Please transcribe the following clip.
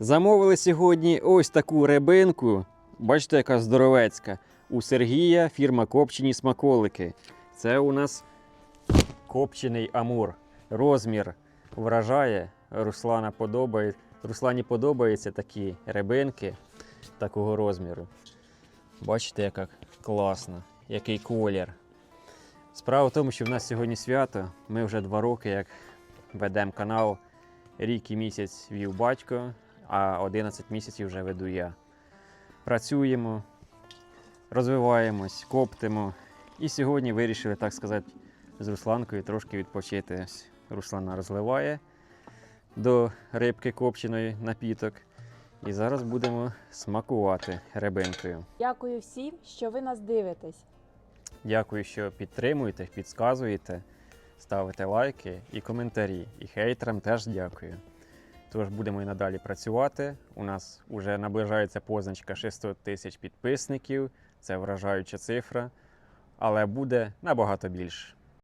Замовили сьогодні ось таку рибинку. Бачите, яка здоровецька. У Сергія фірма Копчені смаколики. Це у нас копчений амур. Розмір вражає. Руслана подобає. Руслані подобаються такі рибинки такого розміру. Бачите, яка класна, який колір. Справа в тому, що в нас сьогодні свято. Ми вже два роки як ведемо канал. Рік і місяць вів батько, а 11 місяців вже веду я. Працюємо, розвиваємось, коптимо. І сьогодні вирішили, так сказати, з Русланкою трошки відпочити. Руслана розливає до рибки копченої напіток. І зараз будемо смакувати рибинкою. Дякую всім, що ви нас дивитесь. Дякую, що підтримуєте, підказуєте, ставите лайки і коментарі. І хейтерам теж дякую. Тож будемо і надалі працювати. У нас вже наближається позначка 600 тисяч підписників. Це вражаюча цифра, але буде набагато більше.